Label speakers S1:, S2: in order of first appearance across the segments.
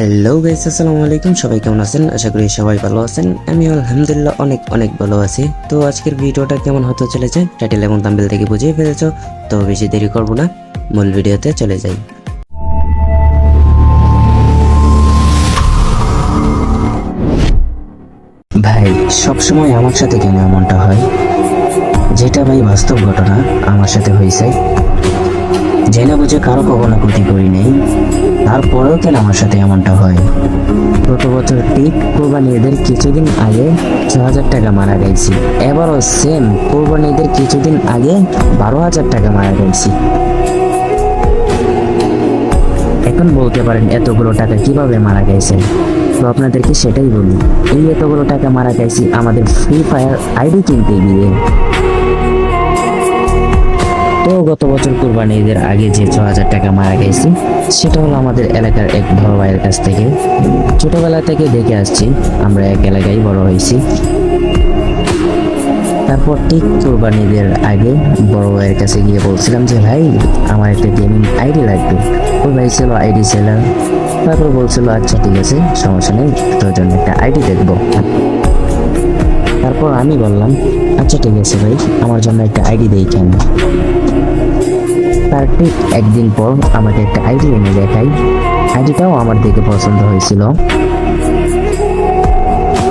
S1: Hello guys আসসালামু আলাইকুম। সবাই কেমন আছেন? আশা করি সবাই ভালো আছেন। আমি আলহামদুলিল্লাহ অনেক অনেক ভালো আছি। তো আজকের ভিডিওটা কেমন হতে চলেছে? টাইটেল এবং থাম্বনেল থেকে বুঝিয়ে ফেলেছো? তো বেশি দেরি করব না। মূল ভিডিওতে চলে যাই। ভাই, সবসময় আমার সাথে কেন এমনটা হয়? যেটা ভাই বাস্তব ঘটনা, আমার সাথে হয়েছে। জেনে বুঝে কারও কখনো ক্ষতি করি নেই। তারপরেও কেন আমার সাথে এমনটা হয়? গত বছর ঠিক কোরবানি ঈদের কিছুদিন আগে ছ হাজার টাকা মারা গেছি। এবারও সেম কোরবানি ঈদের কিছুদিন আগে বারো হাজার টাকা মারা গেছি। এখন বলতে পারেন এতগুলো টাকা কীভাবে মারা গেছে? তো আপনাদেরকে সেটাই বলি, এই এতগুলো টাকা মারা গেছি আমাদের ফ্রি ফায়ার আইডি কিনতে গিয়ে। গত বছর কোরবানি ঈদের আগে যে ছ হাজার টাকা মারা গেছে, সেটা হলো আমাদের এলাকার এক বড় ভাইয়ের কাছ থেকে। ছোটবেলা থেকে দেখে আসছি, আমরা এক এলাকায় বড় হয়েছি। তারপর ঠিক কোরবানি ঈদের আগে বড় ভাইয়ের কাছে গিয়ে বলছিলাম যে, ভাই, আমার একটা গেমিং আইডি লাগবে। ওই ভাই ছিল আইডি সেলার। তারপর বলছিল আচ্ছা ঠিক আছে, সমস্যা নেই, তোর জন্য একটা আইডি দেখব। তারপর আমি বললাম আচ্ছা ঠিক আছে ভাই, আমার জন্য একটা আইডি দেই কেন? তার ঠিক একদিন পর আমাকে একটা আইডি এনে দেখাই। আইডিটাও আমার দেখে পছন্দ হয়েছিল।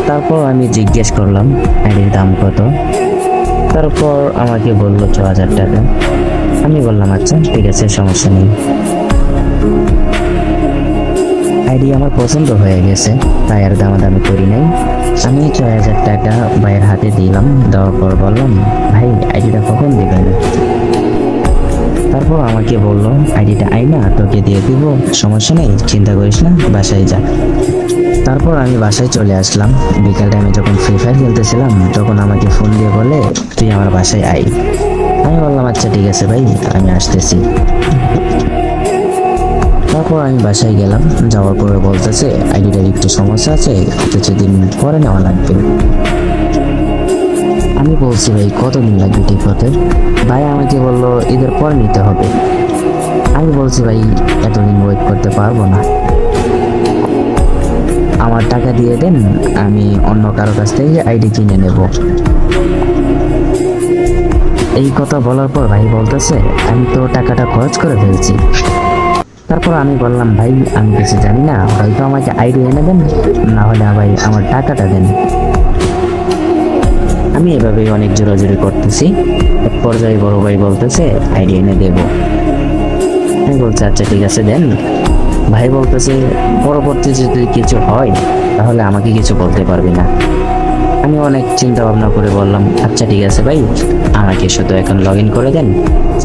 S1: তারপর আমি জিজ্ঞেস করলাম আইডির দাম কত? তারপর আমাকে বলল ছ হাজার টাকা। আমি বললাম আচ্ছা ঠিক আছে, সমস্যা নেই। আইডি আমার পছন্দ হয়ে গেছে, তাই আর দামাদামি করি নাই। আমি ছয় হাজার টাকা ভাইয়ের হাতে দিলাম, দেওয়ার পর বললাম, ভাই আমাকে বলল, আইডিটা আইনা, তোকে দিয়ে দিব, সমস্যা নেই, চিন্তা করিস না, বাসায় যা। তারপর আমি বাসায় চলে আসলাম। বিকাল টাইমে যখন ফ্রি ফায়ার খেলতেছিলাম, তখন আমাকে ফোন দিয়ে বলে, তুই আমার বাসায় আই আমি বললাম আচ্ছা ঠিক আছে ভাই, আমি আসতেছি। তারপর আমি বাসায় গেলাম। যাওয়ার পরে বলতেছে, আইডিটার একটু সমস্যা আছে, কিছুদিন পরে নেওয়া লাগবে। আমি বলছি, ভাই, কতদিন লাগবে ঠিক হতে ভাই আমাকে বলল, ঈদের পর নিতে হবে। আমি বলছি, ভাই, এতদিন ওয়েট করতে পারব না। আমার টাকা দিয়ে দেন, আমি অন্য কারও কাছ থেকে আইডি কিনে নেব। এই কথা বলার পর ভাই বলতেছে, আমি তো টাকাটা খরচ করে ফেলছি। তারপর আমি বললাম, ভাই, আমি কিছু জানি না হয়তো আমাকে আইডি এনে দেন, না হলে ভাই আমার টাকাটা দেন। আমি এভাবেই অনেক জোরাজুরি করতেছি। এক পর্যায়ে বড় ভাই বলতেছে আইডি এনে দেব। বলছি আচ্ছা ঠিক আছে, দেন। ভাই বলতেছে, পরবর্তী যদি কিছু হয়, তাহলে আমাকে কিছু বলতে পারবি না। আমি অনেক চিন্তা ভাবনা করে বললাম আচ্ছা ঠিক আছে ভাই, আমাকে শুধু এখন লগ ইন করে দেন।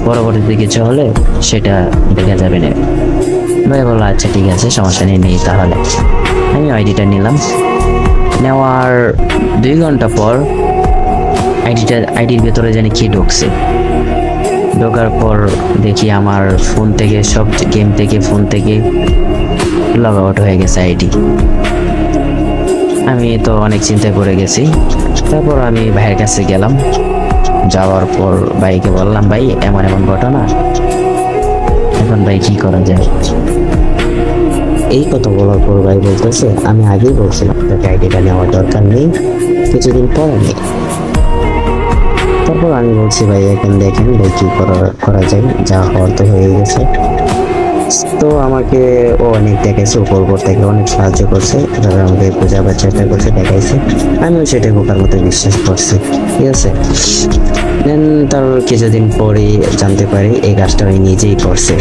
S1: পরবর্তীতে কিছু হলে সেটা দেখা যাবে না। ভাই বলল আচ্ছা ঠিক আছে, সমস্যা নেই নেই তাহলে। আমি আইডিটা নিলাম। নেওয়ার দুই ঘণ্টা পর আইডিটা, আইডির ভেতরে জানি কি ঢুকছে। ঢোকার পর দেখি আমার ফোন থেকে, সব গেম থেকে ফোন থেকে লগ আউট হয়ে গেছে আইডি আমি তো অনেক চিন্তা করে গেছি। তারপর আমি ভাইয়ের কাছে গেলাম। যাওয়ার পর ভাইকে বললাম, ভাই, এমন এমন ঘটনা। এখন ভাই কি করা যায়? এই কথা বলার পর ভাই বলতেছে, আমি আগেই বলছিলাম, তোকে আইডিটা নেওয়ার দরকার নেই। কিছুদিন পর নেই আমি বলছি ভাই, এখন দেখেন ভাই কি করা করা যায়। যা হওয়ার তো হয়ে গেছে। তো আমাকে ও অনেক দেখাইছে, উপর উপর থেকে অনেক সাহায্য করছে। এভাবে আমাকে বোঝাবার চেষ্টা করছে, দেখাইছে। আমিও সেটা বোকার মতো বিশ্বাস করছি, ঠিক আছে? দেন তার কিছুদিন পরে জানতে পারি, এই কাজটা ওই নিজেই করছে।